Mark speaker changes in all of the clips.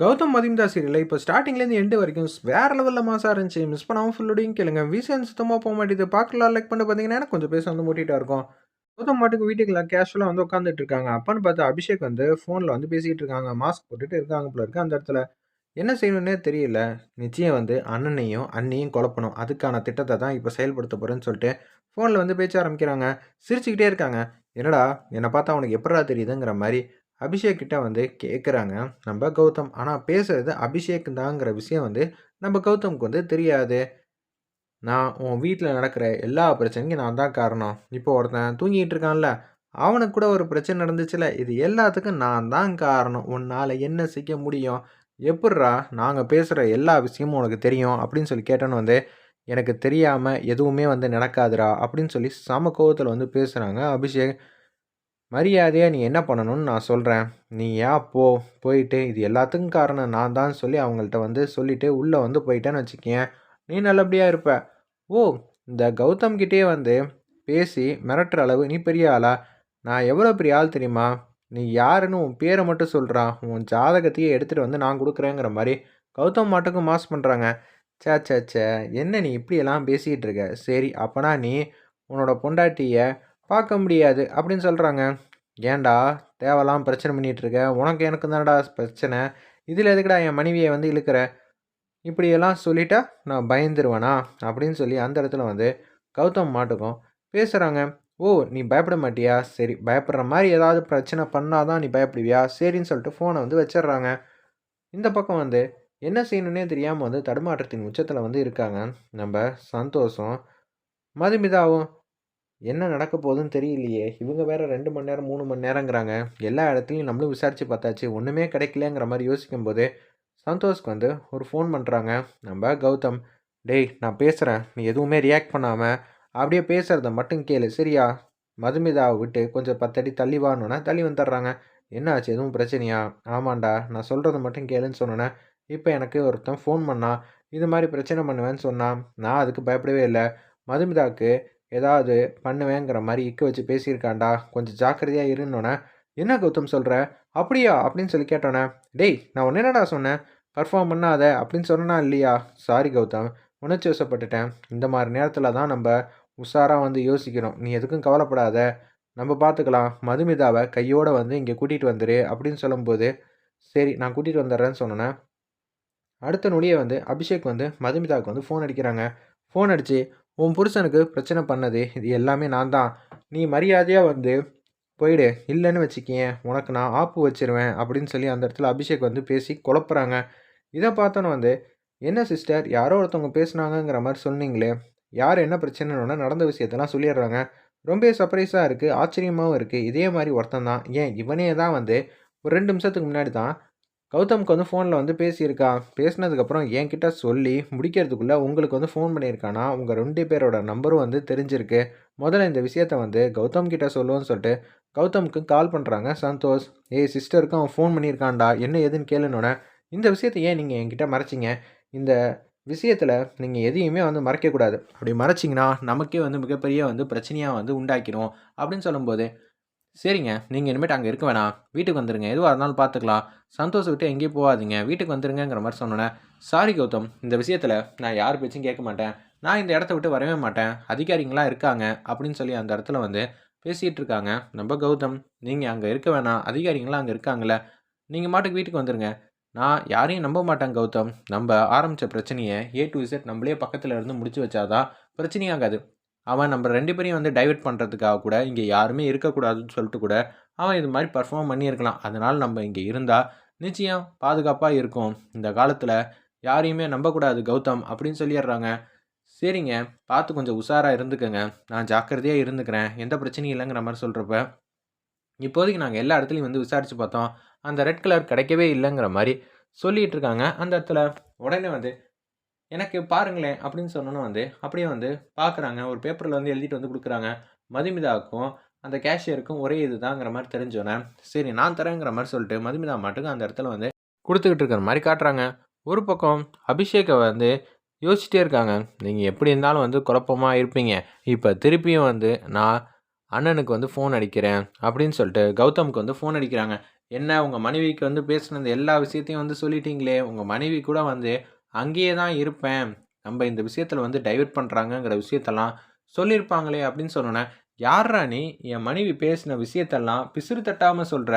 Speaker 1: Gautham மதிம்தா serial இப்போ ஸ்டார்டிங்லேருந்து end வரைக்கும் வேற லெவலில் மாசாக இருந்துச்சு. மிஸ் பண்ணாமல் ஃபுல்லோடையும் கேளுங்க. வீசன் சுத்தமாக போக மாட்டேது பார்க்கலாம் லைக் பண்ணி பார்த்தீங்கன்னா எனக்கு கொஞ்சம் பேச வந்து மூட்டிகிட்டா இருக்கும். கௌதம் மாட்டுக்கு வீட்டுக்குள்ள கேஷுவலாக வந்து உட்காந்துட்டு இருக்காங்க. அப்பன்னு பார்த்து அபிஷேக் வந்து ஃபோனில் வந்து பேசிகிட்டு இருக்காங்க. மாஸ்க் போட்டுட்டு இருக்காங்க போல இருக்கு அந்த இடத்துல. என்ன செய்யணுன்னே தெரியல. நிச்சயம் வந்து அண்ணனையும் அண்ணியும் குழப்பணும். அதுக்கான திட்டத்தை தான் இப்போ செயல்படுத்த போகிறேன்னு சொல்லிட்டு ஃபோனில் வந்து பேச்ச ஆரம்பிக்கிறாங்க. சிரிச்சுக்கிட்டே இருக்காங்க. என்னடா என்னை பார்த்தா அவனுக்கு எப்படா தெரியுதுங்கிற மாதிரி அபிஷேக் கிட்ட வந்து கேட்குறாங்க நம்ம கௌதம். ஆனால் பேசுறது அபிஷேக் தாங்கிற விஷயம் வந்து நம்ம கௌதம்க்கு வந்து தெரியாது. நான் உன் வீட்டில் நடக்கிற எல்லா பிரச்சனைக்கும் நான் தான் காரணம். இப்போ ஒருத்தன் தூங்கிட்டு இருக்கான்ல அவனுக்கு கூட ஒரு பிரச்சனை நடந்துச்சுல இது எல்லாத்துக்கும் நான் தான் காரணம். உன்னால் என்ன செய்ய முடியும்? எப்பட்றா நாங்கள் பேசுகிற எல்லா விஷயமும் உனக்கு தெரியும் அப்படின்னு சொல்லி கேட்டோன்னு வந்து எனக்கு தெரியாமல் எதுவுமே வந்து நடக்காதுடா அப்படின்னு சொல்லி சம கோவத்தில் வந்து பேசுகிறாங்க அபிஷேக். மரியாதையாக நீ என்ன பண்ணணும்னு நான் சொல்கிறேன் நீ ஏன் போ. போயிட்டு இது எல்லாத்துக்கும் காரணம் நான் தான் சொல்லி அவங்கள்ட்ட வந்து சொல்லிவிட்டு உள்ளே வந்து போயிட்டேன்னு வச்சுக்கேன் நீ நல்லபடியாக இருப்ப. ஓ இந்த கௌதம் கிட்டே வந்து பேசி மிரட்டுற அளவு நீ பெரிய ஆளா? நான் எவ்வளோ பெரிய ஆள் தெரியுமா? நீ யாருன்னு உன் பேரை மட்டும் சொல்கிறான் உன் ஜாதகத்தையே எடுத்துகிட்டு வந்து நான் கொடுக்குறேங்கிற மாதிரி கௌதம் மாட்டுக்கும் மாஸ் பண்ணுறாங்க சே சே சே என்ன நீ இப்படியெல்லாம் பேசிக்கிட்டு இருக்க? சரி அப்போனா நீ உன்னோட பொண்டாட்டியை பார்க்க முடியாது அப்படின்னு சொல்கிறாங்க ஏன்டா தேவையில்லாம் பிரச்சனை பண்ணிகிட்டு இருக்க உனக்கு எனக்கு தானடா பிரச்சனை. இதில் எதுக்குடா என் மனைவியை வந்து இழுக்கிற? இப்படியெல்லாம் சொல்லிட்டா நான் பயந்துருவேனா? அப்படின்னு சொல்லி அந்த இடத்துல வந்து கௌதம் மாட்டுக்கும். பேசுகிறாங்க ஓ நீ பயப்பட மாட்டியா? சரி பயப்படுற மாதிரி ஏதாவது பிரச்சனை பண்ணாதான் நீ பயப்படுவியா? சரின்னு சொல்லிட்டு ஃபோனை வந்து வச்சிடுறாங்க. இந்த பக்கம் வந்து என்ன செய்யணுன்னே தெரியாமல் வந்து தடுமாற்றத்தின் உச்சத்தில் வந்து இருக்காங்க. நம்ம சந்தோஷம் மதுமிதாவும் என்ன நடக்க போகுதுன்னு தெரியலையே. இவங்க வேற ரெண்டு மணி நேரம் மூணு மணி நேரங்கிறாங்க எல்லா இடத்துலையும் நம்மளும் விசாரித்து பார்த்தாச்சு. ஒன்றுமே கிடைக்கலங்கிற மாதிரி யோசிக்கும் போது சந்தோஷ்க்கு வந்து ஒரு ஃபோன் பண்ணுறாங்க நம்ம கௌதம் டேய் நான் பேசுகிறேன் நீ எதுவுமே ரியாக்ட் பண்ணாமல் அப்படியே பேசுகிறத மட்டும் கேளு சரியா? மதுமிதாவை விட்டு கொஞ்சம் பத்தடி தள்ளி வாணுன்னா தள்ளி வந்துடுறாங்க. என்ன ஆச்சு எதுவும் பிரச்சனையா? ஆமாண்டா நான் சொல்கிறத மட்டும் கேளுன்னு சொன்னோன்னே இப்போ எனக்கு ஒருத்தன் ஃபோன் பண்ணான். இது மாதிரி பிரச்சனை பண்ணுவேன்னு சொன்னான். நான் அதுக்கு பயப்படவே இல்லை. மதுமிதாவுக்கு ஏதாவது பண்ணுவேங்கிற மாதிரி இக்க வச்சு பேசியிருக்காண்டா? கொஞ்சம் ஜாக்கிரதையாக இருந்தோன்னே என்ன கௌதம் சொல்கிற அப்படியா? அப்படின்னு சொல்லி கேட்டோன்னே டேய் நான் ஒன்று என்னடா சொன்னேன்? பர்ஃபார்ம் பண்ணாத அப்படின்னு சொன்னா இல்லையா? சாரி கௌதம். உணர்ச்சி வசப்பட்டுட்டேன். இந்த மாதிரி நேரத்தில் தான் நம்ம உஷாராக வந்து யோசிக்கிறோம் நீ எதுக்கும் கவலைப்படாத. நம்ம பார்த்துக்கலாம் மதுமிதாவை கையோடு வந்து இங்கே கூட்டிகிட்டு வந்துடு அப்படின்னு சொல்லும்போது சரி நான் கூட்டிகிட்டு வந்துடுறேன்னு சொன்னேன் அடுத்த நொடியே வந்து அபிஷேக் வந்து மதுமிதாவுக்கு வந்து ஃபோன் அடிக்கிறாங்க. ஃபோன் அடித்து உன் புருஷனுக்கு பிரச்சனை பண்ணது இது எல்லாமே நான் தான் நீ மரியாதையாக வந்து போயிடு. இல்லைன்னு வச்சுக்கேன் உனக்கு நான் ஆப்பு வச்சிருவேன் அப்படின்னு சொல்லி அந்த இடத்துல அபிஷேக் வந்து பேசி குழப்புறாங்க. இதை பார்த்தோன்னு வந்து என்ன சிஸ்டர் யாரோ ஒருத்தவங்க பேசுனாங்கங்கிற மாதிரி சொன்னீங்களே. யார் என்ன பிரச்சனைன்னு நடந்த விஷயத்தெல்லாம் சொல்லிடுறாங்க. ரொம்ப சர்ப்ரைஸாக இருக்குது ஆச்சரியமாகவும் இருக்குது இதே மாதிரி ஒருத்தன் தான். ஏன் இவனே தான் வந்து ஒரு ரெண்டு நிமிஷத்துக்கு முன்னாடி தான் கௌதம்க்கு வந்து ஃபோனில் வந்து பேசியிருக்கா. பேசினதுக்கப்புறம் என்கிட்ட சொல்லி முடிக்கிறதுக்குள்ளே உங்களுக்கு வந்து ஃபோன் பண்ணியிருக்கானா? உங்கள் ரெண்டு பேரோட நம்பரும் வந்து தெரிஞ்சிருக்கு. முதல்ல இந்த விஷயத்த வந்து கௌதம் கிட்ட சொல்லுவோன்னு சொல்லிட்டு கௌதம்க்கு கால் பண்ணுறாங்க சந்தோஷ். ஏய் சிஸ்டருக்கும் அவன் ஃபோன் பண்ணியிருக்கான்டா. என்ன ஏதுன்னு கேளுனோடனே இந்த விஷயத்த ஏன் நீங்கள் என்கிட்ட மறைச்சிங்க? இந்த விஷயத்தில் நீங்கள் எதையுமே வந்து மறைக்கக்கூடாது. அப்படி மறைச்சிங்கன்னா நமக்கே வந்து மிகப்பெரிய வந்து பிரச்சனையாக வந்து உண்டாக்கிடும் அப்படின்னு சொல்லும்போது சரிங்க. நீங்கள் இனிமேட்டு அங்கே இருக்க வேணாம். வீட்டுக்கு வந்துடுங்க எதுவாக இருந்தாலும் பார்த்துக்கலாம் சந்தோஷம் விட்டு எங்கேயும் போகாதீங்க. வீட்டுக்கு வந்துருங்கிற மாதிரி சொன்னோன்னே சாரி கௌதம் இந்த விஷயத்தில் நான் யார் பேச்சும் கேட்க மாட்டேன். நான் இந்த இடத்த விட்டு வரவே மாட்டேன். அதிகாரிங்களாம் இருக்காங்க. அப்படின்னு சொல்லி அந்த இடத்துல வந்து பேசிகிட்டு இருக்காங்க. நம்ம கௌதம் நீங்கள் அங்கே இருக்க வேணாம். அதிகாரிங்களாம் அங்கே இருக்காங்களே நீங்கள் மாட்டுக்கு வீட்டுக்கு வந்துடுங்க நான் யாரையும் நம்ப மாட்டேன் கௌதம். நம்ம ஆரம்பித்த பிரச்சனையை ஏ டு இசட் நம்மளே பக்கத்தில் இருந்து முடிச்சு வச்சாதான் பிரச்சனையாகாது அவன் நம்ம ரெண்டு பேரையும் வந்து டைவெர்ட் பண்ணுறதுக்காக கூட இங்கே யாருமே இருக்கக்கூடாதுன்னு சொல்லிட்டு கூட அவன் இது மாதிரி பர்ஃபார்ம் பண்ணியிருக்கலாம். அதனால் நம்ம இங்கே இருந்தால் நிச்சயம் பாதுகாப்பாக இருக்கும். இந்த காலத்தில் யாரையுமே நம்பக்கூடாது கௌதம் அப்படின்னு சொல்லிடுறாங்க. சரிங்க பார்த்து கொஞ்சம் உஷாராக இருந்துக்கோங்க. நான் ஜாக்கிரதையாக இருந்துக்கிறேன். எந்த பிரச்சனையும் இல்லைங்கிற மாதிரி சொல்கிறப்ப இப்போதைக்கு நாங்கள் எல்லா இடத்துலையும் வந்து விசாரித்து பார்த்தோம். அந்த ரெட் கலர் கிடைக்கவே இல்லைங்கிற மாதிரி சொல்லிகிட்டு இருக்காங்க. அந்த இடத்துல உடனே வந்து எனக்கு பாருங்களேன் அப்படின்னு சொன்னோன்னே வந்து அப்படியே வந்து பார்க்குறாங்க ஒரு பேப்பரில் வந்து எழுதிட்டு வந்து கொடுக்குறாங்க. மதுமிதாவுக்கும் அந்த கேஷியருக்கும் ஒரே இது தாங்கிற மாதிரி தெரிஞ்சோன்னே சரி நான் தரேங்கிற மாதிரி சொல்லிட்டு மதுமிதா மாட்டுக்கு அந்த இடத்துல வந்து கொடுத்துக்கிட்டு இருக்கிற மாதிரி காட்டுறாங்க. ஒரு பக்கம் அபிஷேக்கை வந்து யோசிச்சிட்டே இருக்காங்க. நீங்கள் எப்படி இருந்தாலும் வந்து குழப்பமாக இருப்பீங்க. இப்போ திருப்பியும் வந்து நான் அண்ணனுக்கு வந்து ஃபோன் அடிக்கிறேன் அப்படின்னு சொல்லிட்டு கௌதமுக்கு வந்து ஃபோன் அடிக்கிறாங்க. என்ன உங்கள் மனைவிக்கு வந்து பேசினது எல்லா விஷயத்தையும் வந்து சொல்லிட்டீங்களே! உங்கள் மனைவி கூட வந்து அங்கேயே தான் இருப்பேன். நம்ம இந்த விஷயத்தில் வந்து டைவர்ட் பண்ணுறாங்கங்கிற விஷயத்தெல்லாம் சொல்லியிருப்பாங்களே! அப்படின்னு சொன்னோன்னே யார்றா நீ? என் மனைவி பேசின விஷயத்தெல்லாம் பிசிறு தட்டாமல் சொல்கிற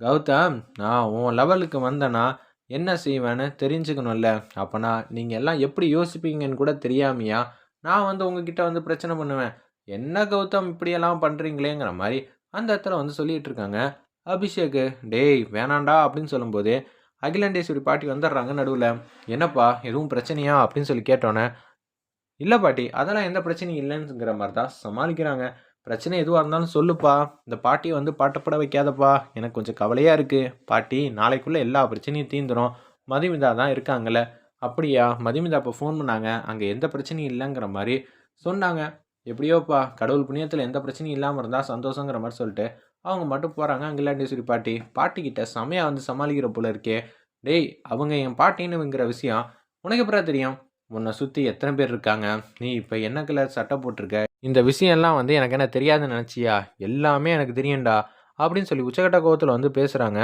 Speaker 1: கௌதம், நான் உன் லெவலுக்கு வந்தேன்னா என்ன செய்வேன்னு தெரிஞ்சுக்கணும்ல. அப்போனா நீங்கள் எல்லாம் எப்படி யோசிப்பீங்கன்னு கூட தெரியாமயா, நான் வந்து உங்ககிட்ட வந்து பிரச்சனை பண்ணுவேன். என்ன கௌதம் இப்படியெல்லாம் பண்ணுறீங்களேங்கிற மாதிரி அந்த இடத்துல வந்து சொல்லிகிட்டு இருக்காங்க. அபிஷேக்கு, "டேய் வேணாண்டா அப்படின்னு சொல்லும்போது, அகிலாண்டேஸ்வரி பாட்டி வந்துடுறாங்க நடுவில் "என்னப்பா எதுவும் பிரச்சனையா?" அப்படின்னு சொல்லி கேட்டோன்னே இல்லை பாட்டி, அதெல்லாம் எந்த பிரச்சனையும் இல்லைங்கிற மாதிரி தான் சமாளிக்கிறாங்க. பிரச்சனை எதுவாக இருந்தாலும் சொல்லுப்பா. இந்த பாட்டியை வந்து பாட்டப்பட வைக்காதப்பா. எனக்கு கொஞ்சம் கவலையாக இருக்குது பாட்டி நாளைக்குள்ளே எல்லா பிரச்சனையும் தீந்துடும் மதுமிதா தான் இருக்காங்கல்ல." "அப்படியா? மதுமிதா அப்போ ஃபோன் பண்ணாங்க. அங்கே எந்த பிரச்சனையும் இல்லைங்கிற மாதிரி சொன்னாங்க." "எப்படியோப்பா, கடவுள் புண்ணியத்தில் எந்த பிரச்சனையும் இல்லாமல் இருந்தால் சந்தோஷங்கிற மாதிரி சொல்லிட்டு, அவங்க மட்டும் போகிறாங்க அங்கிலாண்டேஸ்வரி பாட்டி. பாட்டிக்கிட்ட செமையாக வந்து சமாளிக்கிற போல இருக்கே. "டேய், அவங்க என் பாட்டின்னுங்கிற விஷயம் உனக்கு அப்புறம் தெரியும்? உன்னை சுற்றி எத்தனை பேர் இருக்காங்க? நீ இப்போ என்ன கலர் சட்டை போட்டிருக்க? இந்த விஷயம்லாம் வந்து எனக்கு என்ன தெரியாதுன்னு நினச்சியா எல்லாமே எனக்கு தெரியும்டா." அப்படின்னு சொல்லி உச்சகட்ட கோபத்தில் வந்து பேசுகிறாங்க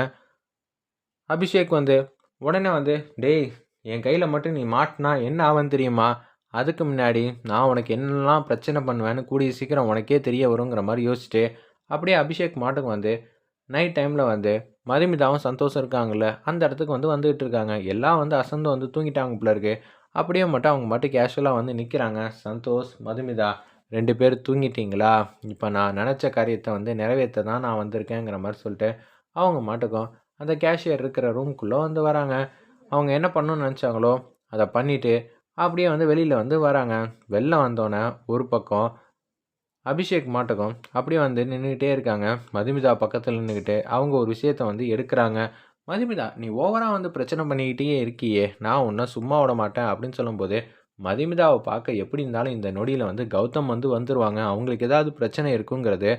Speaker 1: அபிஷேக் வந்து உடனே வந்து, "டேய், என் கையில் மட்டும் நீ மாட்டினா என்ன ஆவேன்னு தெரியுமா? அதுக்கு முன்னாடி நான் உனக்கு என்னெல்லாம் பிரச்சனை பண்ணுவேன்னு கூடிய சீக்கிரம் உனக்கே தெரிய வருங்கிற மாதிரி யோசிச்சுட்டு, அப்படியே அபிஷேக் மாட்டுக்கு வந்து நைட் டைமில் வந்து மதுமிதாவும் சந்தோஷம் இருக்காங்கல்ல, அந்த இடத்துக்கு வந்து வந்துகிட்டு இருக்காங்க. எல்லாம் வந்து அசந்து வந்து தூங்கிட்டாங்க போல இருக்கு. அப்படியே மட்டும் அவங்க மட்டும் கேஷுவலாக வந்து நிற்கிறாங்க சந்தோஷ், மதுமிதா ரெண்டு பேர் தூங்கிட்டீங்களா? இப்போ நான் நினச்ச காரியத்தை வந்து நிறைவேற்ற தான் நான் வந்திருக்கேங்கிற மாதிரி சொல்லிட்டு, அவங்க மாட்டுக்கும் அந்த கேஷியர் இருக்கிற ரூம்குள்ளே வந்து வராங்க. அவங்க என்ன பண்ணணும்னு நினச்சாங்களோ அதை பண்ணிவிட்டு அப்படியே வந்து வெளியில் வந்து வராங்க. வெளில வந்தோன்னே ஒரு பக்கம் அபிஷேக் மாட்டுக்கும் அப்படியே வந்து நின்றுக்கிட்டே இருக்காங்க. மதுமிதா பக்கத்தில் நின்றுக்கிட்டு அவங்க ஒரு விஷயத்த வந்து எடுக்கிறாங்க "மதுமிதா, நீ ஓவராக வந்து பிரச்சனை பண்ணிக்கிட்டே இருக்கியே! நான் உன்ன சும்மா விட மாட்டேன்." அப்படின்னு சொல்லும்போது, மதுமிதாவை பார்க்க எப்படி இருந்தாலும் இந்த நொடியில் வந்து கௌதம் வந்து வந்துருவாங்க. அவங்களுக்கு ஏதாவது பிரச்சனை இருக்குங்கிறது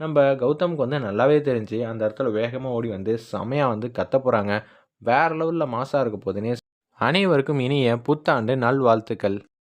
Speaker 1: நம்ம கௌதமுக்கு வந்து நல்லாவே தெரிஞ்சு, அந்த இடத்துல வேகமாக ஓடி வந்து செமையாக வந்து கத்த போகிறாங்க வேற லெவலில் மாசாக இருக்க போதுன்னே அனைவருக்கும் இனிய புத்தாண்டு நல்வாழ்த்துக்கள்.